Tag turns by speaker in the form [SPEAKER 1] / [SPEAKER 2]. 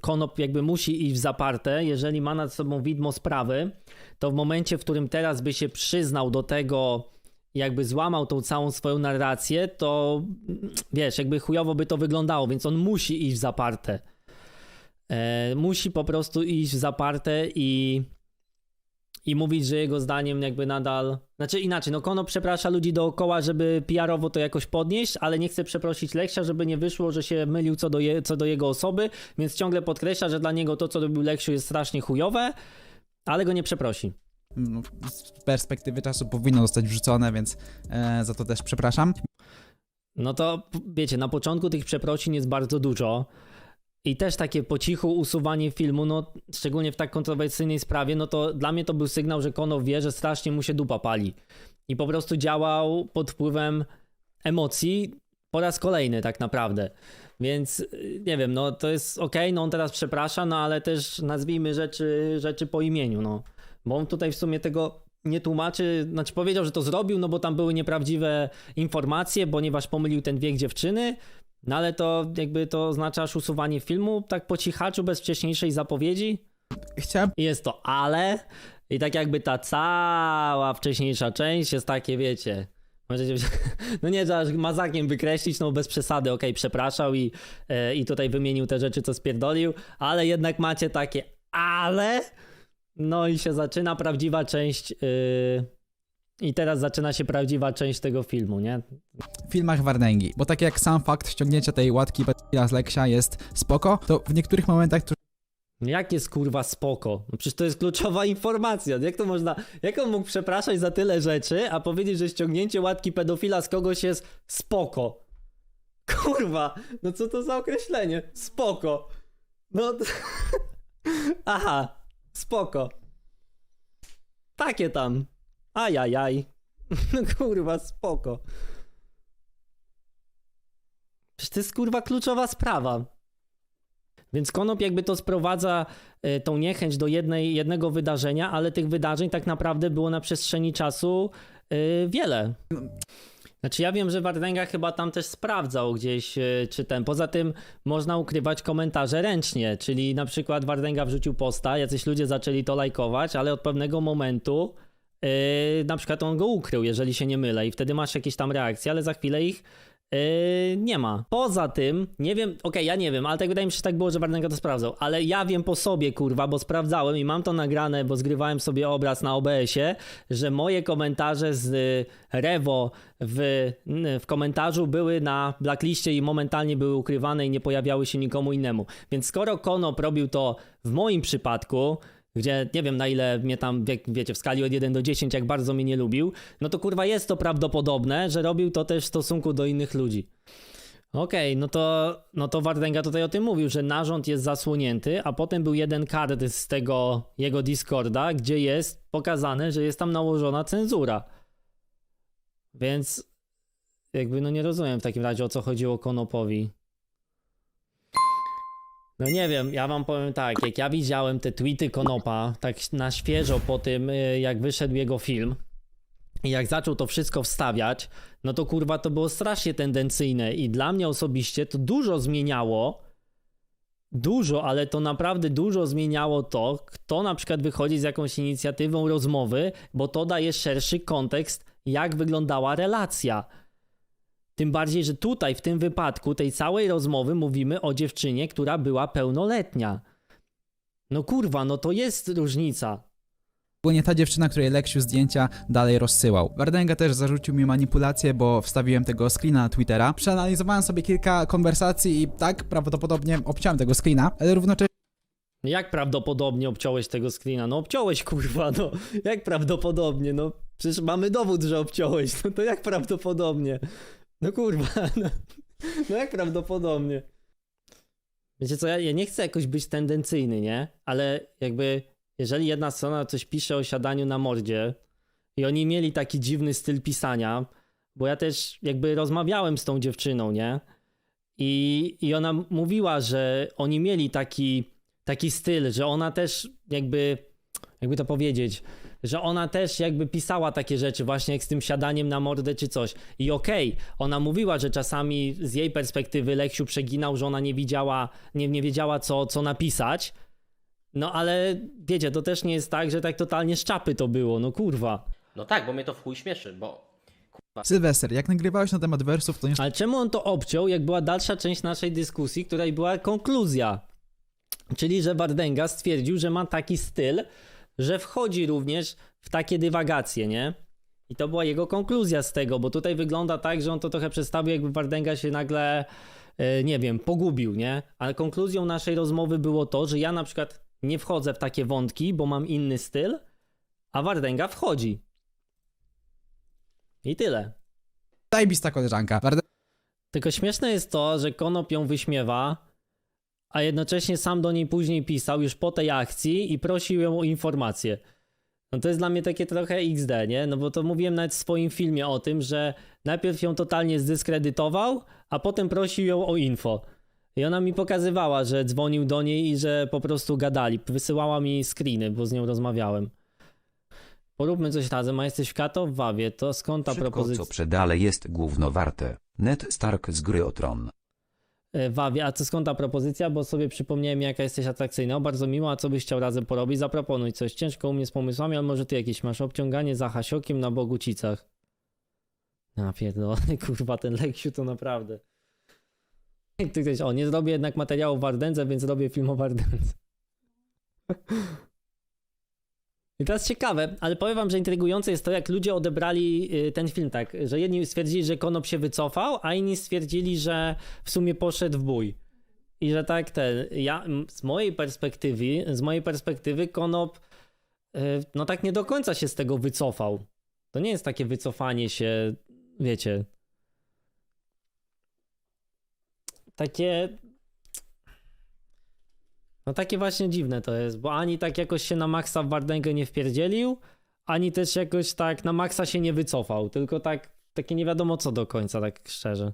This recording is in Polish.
[SPEAKER 1] Konop jakby musi iść w zaparte, jeżeli ma nad sobą widmo sprawy, to w momencie, w którym teraz by się przyznał do tego, jakby złamał tą całą swoją narrację, to wiesz, jakby chujowo by to wyglądało, więc on musi iść w zaparte. E, musi po prostu iść w zaparte i, i mówić, że jego zdaniem jakby nadal. Znaczy inaczej, no Kono przeprasza ludzi dookoła, żeby PR-owo to jakoś podnieść, ale nie chce przeprosić Leksia, żeby nie wyszło, że się mylił co do, je, co do jego osoby, więc ciągle podkreśla, że dla niego to, co robił Leksiu jest strasznie chujowe, ale go nie przeprosi.
[SPEAKER 2] no, z perspektywy czasu powinno zostać wrzucone, więc e, za to też przepraszam.
[SPEAKER 1] No to wiecie, na początku tych przeprosin jest bardzo dużo. I też takie po cichu usuwanie filmu, no szczególnie w tak kontrowersyjnej sprawie, no to dla mnie to był sygnał, że Kono wie, że strasznie mu się dupa pali. I po prostu działał pod wpływem emocji po raz kolejny tak naprawdę. Więc y, nie wiem, no to jest okej, no on teraz przeprasza, no ale też nazwijmy rzeczy, rzeczy po imieniu, no. Bo on tutaj w sumie tego nie tłumaczy, znaczy powiedział, że to zrobił, no bo tam były nieprawdziwe informacje, ponieważ pomylił ten wiek dziewczyny, no ale to jakby to oznacza aż usuwanie filmu tak po cichaczu, bez wcześniejszej zapowiedzi.
[SPEAKER 2] Chciałem
[SPEAKER 1] jest to ale i tak jakby ta cała wcześniejsza część jest takie, wiecie... Możecie, no nie, że aż mazakiem wykreślić, no bez przesady, okej, przepraszał i, e, i tutaj wymienił te rzeczy, co spierdolił, ale jednak macie takie ale, no i się zaczyna prawdziwa część yy, i teraz zaczyna się prawdziwa część tego filmu, nie?
[SPEAKER 2] w filmach Wardęgi, bo tak jak sam fakt ściągnięcia tej łatki pedofila z Leksia jest spoko, to w niektórych momentach to
[SPEAKER 1] Jak jest kurwa spoko? No przecież to jest kluczowa informacja. Jak to można. Jak on mógł przepraszać za tyle rzeczy, a powiedzieć, że ściągnięcie łatki pedofila z kogoś jest spoko? Kurwa, no co to za określenie? Spoko. No. Aha, spoko. Takie tam. Ajajaj. No kurwa, spoko. Przecież to jest kurwa kluczowa sprawa. Więc Konop jakby to sprowadza y, tą niechęć do jednej, jednego wydarzenia, ale tych wydarzeń tak naprawdę było na przestrzeni czasu y, wiele. Znaczy ja wiem, że Wardęga chyba tam też sprawdzał gdzieś y, czy ten. Poza tym można ukrywać komentarze ręcznie, czyli na przykład Wardęga wrzucił posta, jacyś ludzie zaczęli to lajkować, ale od pewnego momentu na przykład on go ukrył, jeżeli się nie mylę i wtedy masz jakieś tam reakcje, ale za chwilę ich Yy, nie ma. Poza tym, nie wiem, okej, ja nie wiem, ale tak wydaje mi się, że tak było, że Wardęga to sprawdzał, ale ja wiem po sobie, kurwa, bo sprawdzałem i mam to nagrane, bo zgrywałem sobie obraz na OBS-ie, że moje komentarze z y, Rewo w, n- w komentarzu były na blackliście i momentalnie były ukrywane i nie pojawiały się nikomu innemu. Więc skoro Konop robił to w moim przypadku, gdzie nie wiem na ile mnie tam, wie, wiecie, w skali od 1 do 10, jak bardzo mnie nie lubił, no to kurwa jest to prawdopodobne, że robił to też w stosunku do innych ludzi. Okej, no to, no to Wardęga tutaj o tym mówił, że narząd jest zasłonięty, a potem był jeden kart z tego jego Discorda, gdzie jest pokazane, że jest tam nałożona cenzura. Więc jakby no nie rozumiem w takim razie o co chodziło Konopowi. No nie wiem, ja wam powiem tak, jak ja widziałem te tweety Konopa, tak na świeżo po tym, y, jak wyszedł jego film i jak zaczął to wszystko wstawiać, no to kurwa to było strasznie tendencyjne i dla mnie osobiście to dużo zmieniało, dużo, ale to naprawdę dużo zmieniało to, kto na przykład wychodzi z jakąś inicjatywą rozmowy, bo to daje szerszy kontekst, jak wyglądała relacja. Tym bardziej, że tutaj, w tym wypadku, tej całej rozmowy mówimy o dziewczynie, która była pełnoletnia. No kurwa, no to jest różnica.
[SPEAKER 2] była nie ta dziewczyna, której Leksiu zdjęcia dalej rozsyłał. Wardęga też zarzucił mi manipulację, bo wstawiłem tego screena na Twittera. Przeanalizowałem sobie kilka konwersacji i tak prawdopodobnie obciąłem tego screena, ale równocześnie
[SPEAKER 1] Jak prawdopodobnie obciąłeś tego screena? No obciąłeś, kurwa, no. Jak prawdopodobnie? No przecież mamy dowód, że obciąłeś. No to jak prawdopodobnie? No kurwa, no, no jak prawdopodobnie? Wiecie co, ja, ja nie chcę jakoś być tendencyjny, nie? Ale jakby, jeżeli jedna strona coś pisze o siadaniu na mordzie i oni mieli taki dziwny styl pisania, bo ja też jakby rozmawiałem z tą dziewczyną, nie? I, i ona mówiła, że oni mieli taki taki styl, że ona też jakby, jakby to powiedzieć, że ona też jakby pisała takie rzeczy właśnie jak z tym siadaniem na mordę czy coś. I okej, ona mówiła, że czasami z jej perspektywy Leksiu przeginał, że ona nie widziała, nie, nie wiedziała co, co napisać. No ale wiecie, to też nie jest tak, że tak totalnie z czapy to było, no kurwa.
[SPEAKER 3] No tak, bo mnie to w chuj śmieszy, bo
[SPEAKER 2] Sylwester, jak nagrywałeś na temat wersów, to nie
[SPEAKER 1] Ale czemu on to obciął, jak była dalsza część naszej dyskusji, której była konkluzja? Czyli, że Wardenga stwierdził, że ma taki styl, że wchodzi również w takie dywagacje, nie? I to była jego konkluzja z tego, bo tutaj wygląda tak, że on to trochę przedstawił, jakby Wardenga się nagle, e, nie wiem, pogubił, nie? Ale konkluzją naszej rozmowy było to, że ja na przykład nie wchodzę w takie wątki, bo mam inny styl, a Wardenga wchodzi. I tyle.
[SPEAKER 2] zajebista koleżanka. Wardenga
[SPEAKER 1] Tylko śmieszne jest to, że Konop ją wyśmiewa, a jednocześnie sam do niej później pisał już po tej akcji i prosił ją o informacje. No to jest dla mnie takie trochę XD, nie? No bo to mówiłem nawet w swoim filmie o tym, że najpierw ją totalnie zdyskredytował, a potem prosił ją o info. I ona mi pokazywała, że dzwonił do niej i że po prostu gadali. Wysyłała mi screeny, bo z nią rozmawiałem. Poróbmy coś razem, a jesteś w Kato w Wawie, to skąd ta
[SPEAKER 4] Wszystko
[SPEAKER 1] propozycja?
[SPEAKER 4] co przedale jest gówno warte. Ned Stark z gry o tron.
[SPEAKER 1] Wawie, a co skąd ta propozycja? Bo sobie przypomniałem, jaka jesteś atrakcyjna. Bardzo miło, a co byś chciał razem porobić? Zaproponuj coś. Ciężko u mnie z pomysłami, ale może ty jakieś masz obciąganie za hasiokiem na Bogucicach. Na pierdolę, kurwa, ten Leksiu to naprawdę. Ty ktoś, o, nie zrobię jednak materiału w Wardędze, więc robię film o Wardędze. Teraz ciekawe, ale powiem wam, że intrygujące jest to, jak ludzie odebrali y, ten film tak, że jedni stwierdzili, że Konop się wycofał, a inni stwierdzili, że w sumie poszedł w bój. I że tak ten, ja z mojej perspektywy, z mojej perspektywy Konop y, no tak nie do końca się z tego wycofał. To nie jest takie wycofanie się, wiecie. Takie no takie właśnie dziwne to jest, bo ani tak jakoś się na maksa w Wardęgę nie wpierdzielił, ani też jakoś tak na maksa się nie wycofał, tylko tak takie nie wiadomo co do końca, tak szczerze.